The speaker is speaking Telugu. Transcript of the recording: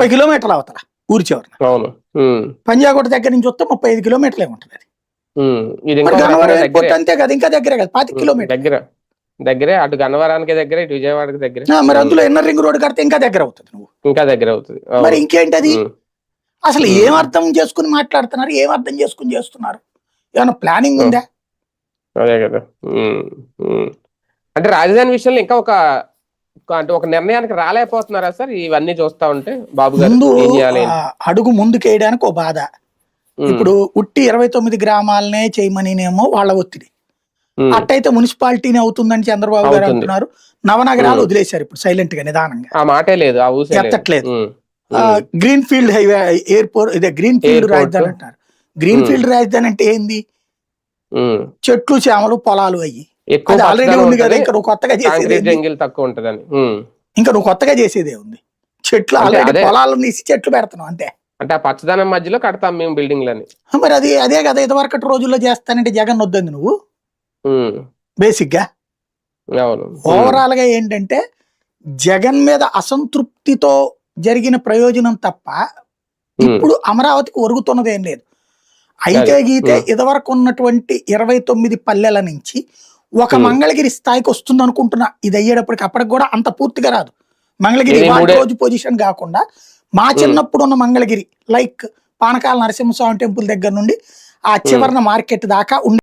ముప్పై కిలోమీటర్లు అవతల ఊరి చివరన. ఉమ్, పంజాగుట్ట దగ్గర నుంచి వస్తే ముప్పై ఐదు కిలోమీటర్లే ఉంటుంది అది. అంతే కదా ఇంకా దగ్గరే కదా పాతి కిలోమీటర్ దగ్గర. దగ్గరే అటు గన్నవరానికి దగ్గరే ఇటు విజయవాడకి దగ్గరే. మరి అందులో ఎన్నర్ రింగ్ రోడ్ కడితే ఇంకా దగ్గర అవుతుంది నువ్వు. ఇంకా దగ్గర అవుతుంది. మరి ఇంకేంటి అది అసలు. ఏం అర్థం చేసుకుని మాట్లాడుతున్నారు ఏం అర్థం చేసుకుని చేస్తున్నారు? ఏమైనా ప్లానింగ్ ఉందా? అదే కదా. అంటే రాజధాని విషయంలో ఇంకా ఒక- అంటే ఒక నిర్ణయానికి రాలేకపోతున్నారా సార్ ఇవన్నీ చూస్తా ఉంటే బాబు ముందు అడుగు ముందుకేయడానికి ఓ బాధ ఇప్పుడు ఉట్టి ఇరవై తొమ్మిది గ్రామాలనే చేయమనినేమో వాళ్ళ ఒత్తిడి అట్టయితే మున్సిపాలిటీని అవుతుందని చంద్రబాబు గారు. అంటున్నారు నవనగరాలు. వదిలేశారు ఇప్పుడు సైలెంట్గా నిదానంగా ఆ మాటే లేదు. ఎత్తట్లేదు. గ్రీన్ ఫీల్డ్ హైవే ఎయిర్పోర్ట్ ఇదే గ్రీన్ ఫీల్డ్. రాజధాని అంటారు గ్రీన్. ఫీల్డ్ రాజధాని అంటే ఏంది. చెట్లు చేమలు పొలాలు అయ్యి ఎక్కువ ఆల్రెడీ ఉంది కదా ఉంటది, ఇంకా నువ్వు కొత్తగా చేసేది? జంగిల్ తక్కువ ఉంటదని. ఇంకా నువ్వు కొత్తగా చేసేదే ఉంది. చెట్లు ఆల్రెడీ తీసి చెట్లు పెడుతున్నావు అంతే. అంటే ఆ పచ్చదనం మధ్యలో కడతాం మేము బిల్డింగ్లని మరి అది అదే కదా ఇదివరకటి రోజుల్లో చేస్తానంటే జగన్ వద్దంది నువ్వు? బేసిక్గా ఓవరాల్గా ఏంటంటే జగన్ మీద అసంతృప్తితో జరిగిన ప్రయోజనం తప్ప ఇప్పుడు అమరావతికి ఒరుగుతున్నది లేదు. అయితే గీతే. ఇదివరకు ఉన్నటువంటి ఇరవై తొమ్మిది పల్లెల నుంచి ఒక. మంగళగిరి స్థాయికి వస్తుంది అనుకుంటున్నా ఇది అయ్యేటప్పటికి అప్పటికి కూడా అంత పూర్తిగా రాదు మంగళగిరి రోజు పొజిషన్ కాకుండా మా. చిన్నప్పుడు ఉన్న మంగళగిరి లైక్ పానకాల నరసింహస్వామి టెంపుల్ దగ్గర నుండి ఆ చివరన మార్కెట్ దాకా ఉండే